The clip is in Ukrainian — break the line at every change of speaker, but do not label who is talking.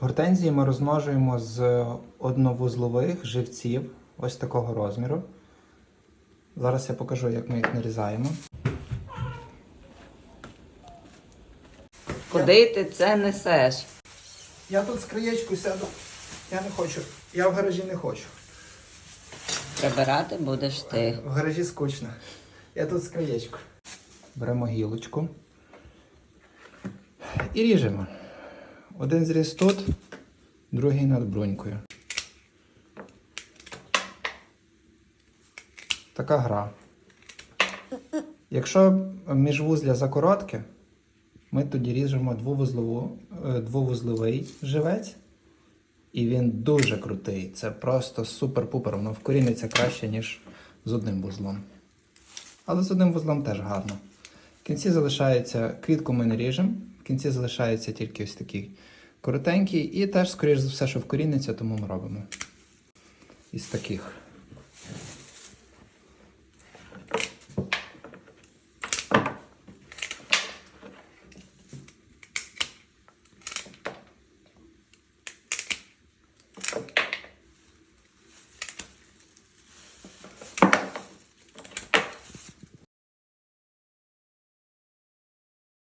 Гортензії ми розмножуємо з одновузлових живців ось такого розміру. Зараз я покажу, як ми їх нарізаємо.
Куди ти це несеш?
Я тут з краєчку сяду. Я не хочу. Я в гаражі не хочу.
Прибирати будеш ти.
В гаражі скучно. Я тут з краєчку. Беремо гілочку і ріжемо. Один зріз тут, другий над брунькою. Така гра. Якщо міжвузля закоротке, ми тоді ріжемо е, двовузловий живець. І він дуже крутий. Це просто супер-пупер. Воно вкоріниться краще, ніж з одним вузлом. Але з одним вузлом теж гарно. В кінці залишається, квітку ми не ріжемо, кінці залишається тільки ось такий коротенький, і теж, скоріш за все, що вкоріниться, тому ми робимо із таких.